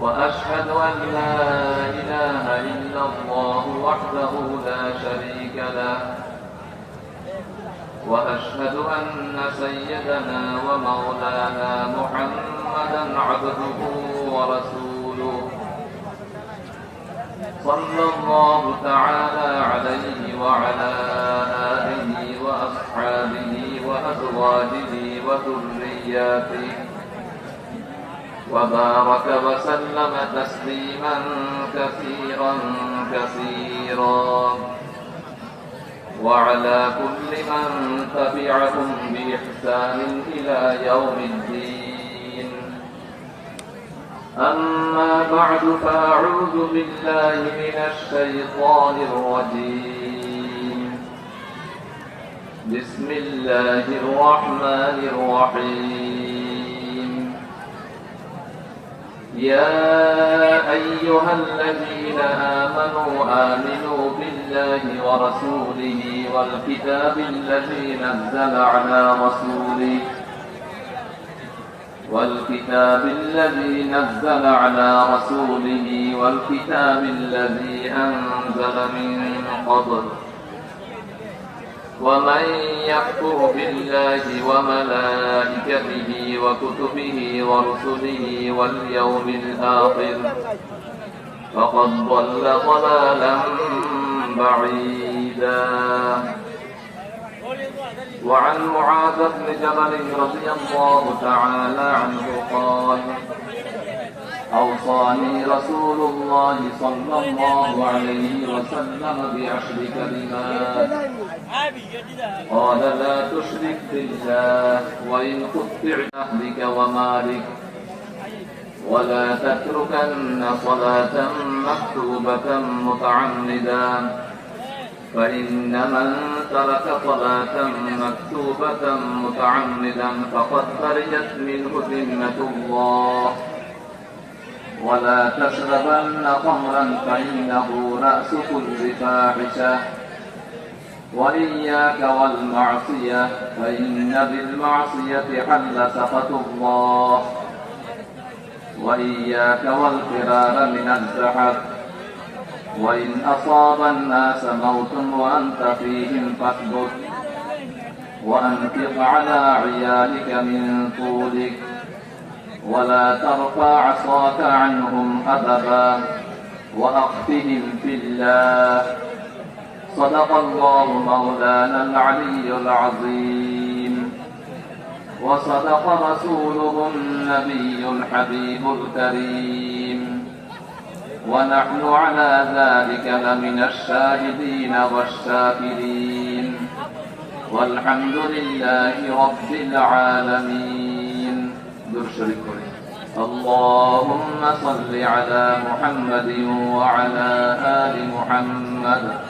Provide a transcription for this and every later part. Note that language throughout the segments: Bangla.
وأشهد أن لا إله إلا الله وحده لا شريك له. وأشهد أن سيدنا ومولانا محمدا عبده ورسوله. صلى الله تعالى عليه وعلى آله وأصحابه وأزواجه وذرياته. وبارك وسلم تسليما كثيرا كثيرا. وعلى كل من تبعهم بإحسان إلى يوم الدين. أما بعد فأعوذ بالله من الشيطان الرجيم. بسم الله الرحمن الرحيم. يا أيها الذين آمنوا آمنوا بالله ورسوله والكتاب الذي نزل على رسوله والكتاب الذي نزل على رسوله والكتاب الذي أنزل من قبل ومن يكفر بالله وملائكته وكتبه ورسله واليوم الآخر فقد ضل ضلالا بعيدا. وعن معاذ بن جبل رضي الله تعالى عنه قال أوصاني رسول الله صلى الله عليه وسلم بعشر كلمات. قال لا تشرك بالله وإن قطعت أهلك ومالك ولا تتركن صلاة مكتوبة متعمدا فإن من ترك صلاة مكتوبة متعمدا فقد خرجت منه ذمة الله. ولا تشربن خمرا فإنه رأس كل فاحشة. وإياك والمعصية فإن بالمعصية حل سخط الله. وإياك والفرار من الزحف وإن أصاب الناس موت وأنت فيهم فاثبت. وأنفق على عيالك من طولك. ولا ترفع عصاك عنهم أبدا. وأخفهم في الله. صدق الله مولانا العلي العظيم. وصدق رسوله النبي الحبيب الكريم. ونحن على ذلك لمن الشاهدين والشاكرين. والحمد لله رب العالمين. اللهم صل على محمد وعلى آل محمد.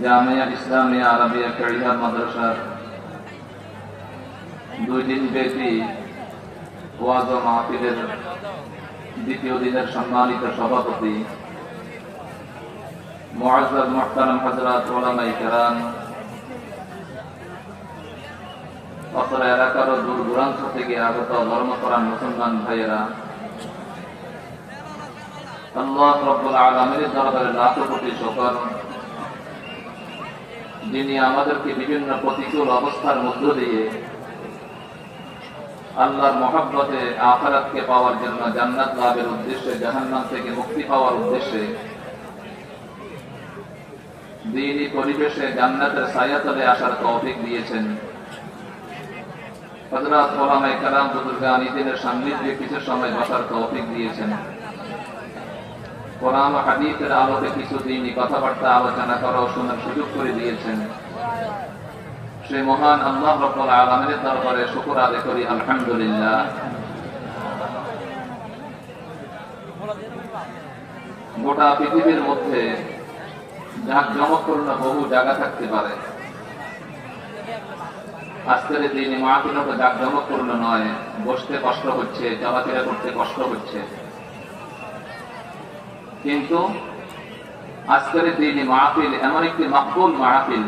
জামিয়া ইসলামিয়া আরবিয়া কারিহার মাদ্রাসার দুই দিন ব্যাপী ওয়াজ ও মাহফিলের দ্বিতীয় দিনের সম্মানিত সভাপতি মুআজ্জাজ মুহতারাম হযরত উলামায়ে কেরাম। অত্র এলাকার দূর দূরান্ত থেকে আগত ধর্মপ্রাণ মুসলমান ভাইয়েরা, আল্লাহ রব্বুল আলামিনের দরবারে লাখ কোটি শুকর যিনি আমাদেরকে বিভিন্ন প্রতিকূল অবস্থার মধ্য দিয়ে আল্লাহর মহাব্বতে আখারাতকে পাওয়ার জন্য জান্নাত লাভের উদ্দেশ্যে, জাহান্নাম থেকে মুক্তি পাওয়ার উদ্দেশ্যে দিনই পরিবেশে জান্নাতের সায়াতলে আসার তৌফিক দিয়েছেন। হযরত ওলামায়ে কালাম বুজুর্গান ইদিনের সান্নিধ্যে কিছু সময় বসার তৌফিক দিয়েছেন। কোরআন হাদিসের দিনই কথাবার্তা আলোচনা শোনার সুযোগ করে দিয়েছেন। সেই মহান আল্লাহ রব্বুল দরবারে শুকর আদায় করি, আলহামদুলিল্লাহ। গোটা পৃথিবীর মধ্যে যাক জমকপূর্ণ বহু জায়গা থাকতে পারে। আজকের দিনে মাহফিল তো যাক জমকপূর্ণ নয়, বসতে কষ্ট হচ্ছে, চলাফেরা করতে কষ্ট হচ্ছে। কিন্তু আজকের দিনে মাহফিল এমন একটি মাহফুল মাহফিল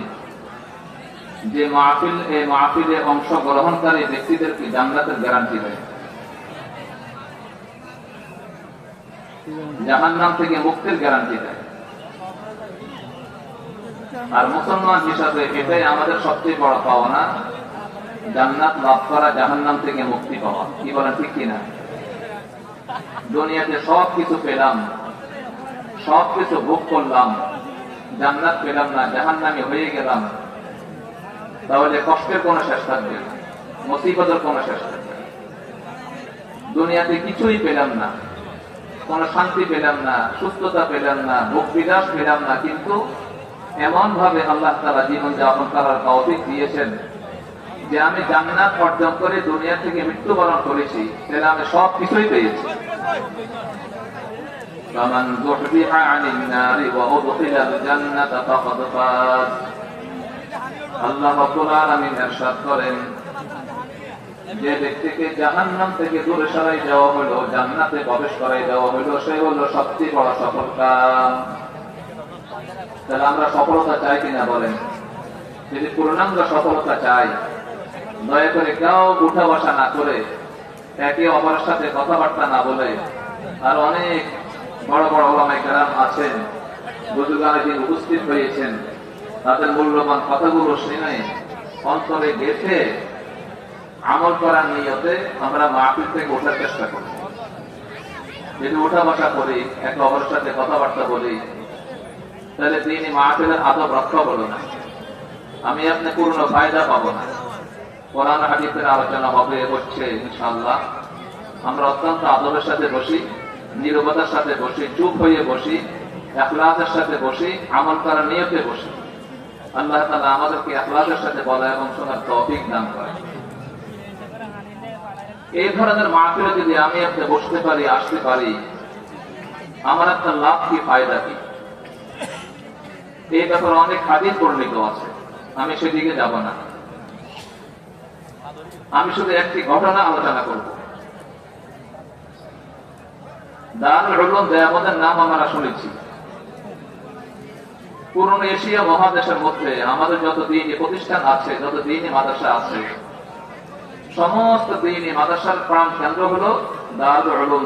যে মাহফিল, এই মাহফিলে অংশগ্রহণকারী ব্যক্তিদেরকে জান্নাতের গ্যারান্টি দেয়। জাহান্নাম থেকে মুক্তির গ্যারান্টি দেয়। আর মুসলমান হিসাবে এটাই আমাদের সবচেয়ে বড় পাওনা, জান্নাত লাভ করা, জাহান্নাম থেকে মুক্তি পাওয়া। কি বলেন, ঠিক কিনা? দুনিয়াতে সব কিছু পেলাম। সব কিছু ভোগ করলাম, জান্নাত পেলাম না, জাহান্নামে হয়ে গেলাম। তাহলে কষ্টের কোনো শেষ থাকবে না, মুসিবতের কোনো শেষ থাকবে না। দুনিয়াতে কিছুই পেলাম না, কোন শান্তি পেলাম না, সুস্থতা পেলাম না, ভোগ বিলাস পেলাম না, কিন্তু এমন ভাবে আল্লাহ তারা জীবন যাপন করার তৌফিক দিয়েছেন যে আমি জান্নাত অর্জন করে দুনিয়া থেকে মৃত্যুবরণ করেছি, তাহলে আমি সব কিছুই পেয়েছি। فمن زحزح عن النار وأدخل الجنة فقد فاز আল্লাহ রাব্বুল আলামিন ইরশাদ করেন যে ব্যক্তিকে জাহান্নাম থেকে দূরে সরাই দেওয়া হলো জান্নাতে প্রবেশ করাই দেওয়া হলো সে হলো সবচেয়ে বড় সফলতা তাহলে আমরা সফলতা চাই কিনা বলেন যদি পূর্ণাঙ্গ সফলতা চাই দয়া করে কেউ উঠা বসা না করে একে অপরের সাথে কথাবার্তা না বলে আর অনেক বড় বড় ওলামাই কেরাম আছেন বুজুগানে যিনি উপস্থিত হয়েছেন। তাদের মূল্যবান কথাগুলো শুনে অন্তরে গেছে আমল করার নিয়তে আমরা মাহফিল থেকে ওঠার চেষ্টা করি। যদি ওঠা বসা করি, একে অপরের সাথে কথাবার্তা বলি, তাহলে তিনি মাহফিলের আদব রক্ষা হলো না। আমি আপনি পূর্ণ ফায়দা পাবো না। কোরআন হাদিসের আলোচনা হবে হচ্ছে ইনশাল্লাহ আমরা অত্যন্ত আদবের সাথে বসি। নিরবতার সাথে বসি, চুপ হয়ে বসি, এখলাসের সাথে বসি, আমল করার নিয়তে বসি। আল্লাহ তাআলা আমাদেরকে এখলাসের সাথে বলা এবং শোনার তৌফিক দান করে এই ধরনের মাহফিলে যদি আমি আপনি বসতে পারি, আসতে পারি, আমার একটা লাভ কি, ফায়দা কি? এই ব্যাপারে অনেক হাদিস বর্ণিত আছে। আমি সেদিকে যাব না। আমি শুধু একটি ঘটনা আলোচনা করব। দারুল উলুম দেয়াবদের নাম আমরা শুনেছি পুরনো এশিয়া মহাদেশের মধ্যে আমাদের যত দিনই প্রতিষ্ঠান আছে, যত দিনই মাদ্রাসা আছে, সমস্ত দিনই মাদ্রাসার প্রাণ কেন্দ্র হলো দারুল উলুম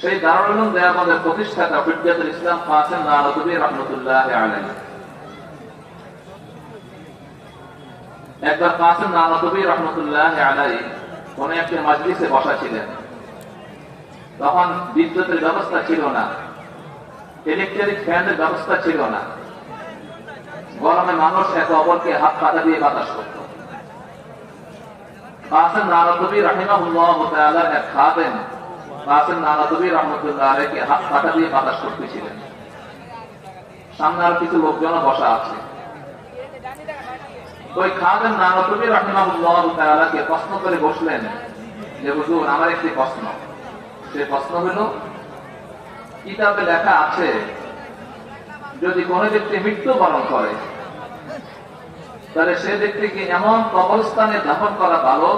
সেই দারুল উলুম দেওবন্দের প্রতিষ্ঠাতা হুজ্জাতুল ইসলাম কাসিম নানতুবি রহমতুল্লাহ আলাইহি। একবার কাসিম নানতুবি রহমতুল্লাহ আলাই কোন একটি মাজলিসে বসা ছিলেন। তখন বিদ্যুতের ব্যবস্থা ছিল না। ইলেকট্রিক ফ্যানের ব্যবস্থা ছিল না। গরমে মানুষ একে অপরকে হাত পাতা দিয়ে বাতাস করত। সামনে আর কিছু লোকজন বসা আছে। ওই খাদেম নানতুবি রাহিমাহুল্লাহ তাআলাকে প্রশ্ন করে বসলেন যে, হুজুর, আমার একটি প্রশ্ন। সে প্রশ্ন হলো, কিতাবে লেখা আছে, যদি কোনো ব্যক্তি মৃত্যুবরণ করে, তাহলে সে ব্যক্তিকে এমন কবরস্থানে দাফন করা ভালো,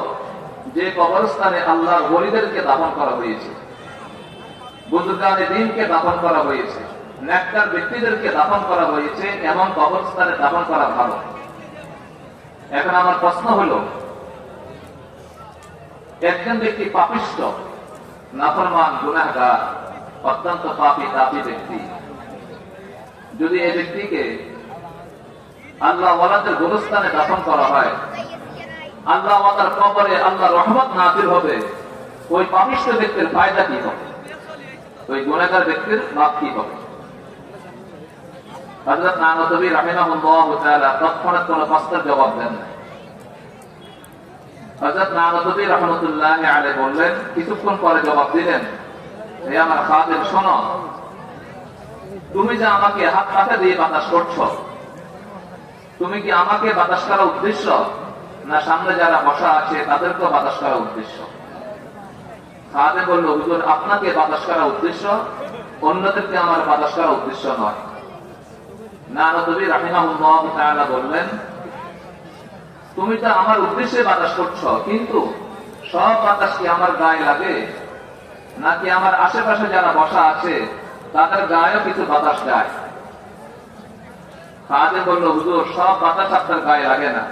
যে কবরস্থানে আল্লাহর বলিদেরকে দাফন করা হয়েছে বুজুর্গানে দিনকে দাফন করা হয়েছে, নেককার ব্যক্তিদেরকে দাফন করা হয়েছে, এমন কবরস্থানে দাফন করা ভালো। এখন আমার প্রশ্ন হলো, একজন ব্যক্তি পাপিষ্ট, নাফরমান, গুনাহগার, অত্যন্ত পাপি, তাপি ব্যক্তি। যদি এই ব্যক্তিকে আল্লাহ ওয়ালাদের গোরস্থানে দাফন করা হয়, আল্লাহ তার কবরে আল্লাহ রহমত নাজির হবে, ওই পাপিষ্ঠ ব্যক্তির ফায়দা কি হবে? ওই গুণাগার ব্যক্তির লাভ কি হবে? তুমি যে আমাকে হাত পাতা দিয়ে বাতাস করছ, তুমি কি আমাকে বাতাস করা উদ্দেশ্য? না, সামনে যারা বসা আছে তাদেরকেও বাতাস করা উদ্দেশ্য। খাদে বলল আপনাকে বাতাস করা উদ্দেশ্য, অন্যদেরকে আমার বাতাস করা উদ্দেশ্য নয়। বললেন, তুমি তো আমার উদ্দেশ্যে বাতাস করছ, কিন্তু সব বাতাস কি আমার গায়ে লাগে? নাকি আমার আশেপাশে যারা বসা আছে, তাদের গায়েও কিছু বাতাস যায় কাজে বলল, হুজুর, সব বাতাস আপনার গায়ে লাগে না।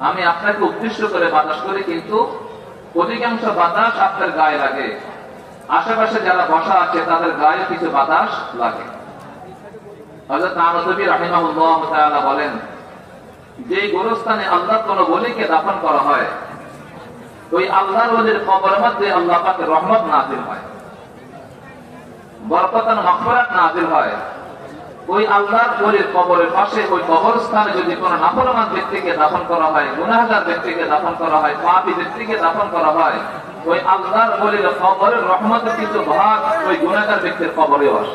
আমি আপনাকে উদ্দেশ্য করে বাতাস করি, কিন্তু অধিকাংশ বাতাস আপনার গায়ে লাগে। আশেপাশে যারা বসা আছে, তাদের গায়ে কিছু বাতাস লাগে। হযরত নানতবী রাহিমাহুল্লাহ তাআলা বলেন যে গোরস্থানে আল্লাহ কোন বলিকে দাফন করা হয়, ওই আল্লাহর ওলির কবরের মধ্যে আল্লাহ পাকের রহমত নাজিল হয় বরকতান মাগফিরাত নাজিল হয়। ওই আল্লাহর ওলির কবরের পাশে, ওই কবরস্থানে যদি কোন নাফরমান ব্যক্তিকে দাফন করা হয়, গুনাহগার ব্যক্তিকে দাফন করা হয়, পাপী ব্যক্তিকে দাফন করা হয়, ওই আল্লাহর ওলির কবরের রহমতের কিছু ভাগ ওই গুনাহগার ব্যক্তির কবরেও আসে।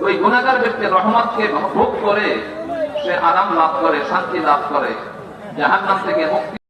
ওই গুণাগার ব্যক্তি রহমতকে ভোগ করে সে আরাম লাভ করে, শান্তি লাভ করে, জাহান্নাম থেকে মুক্তি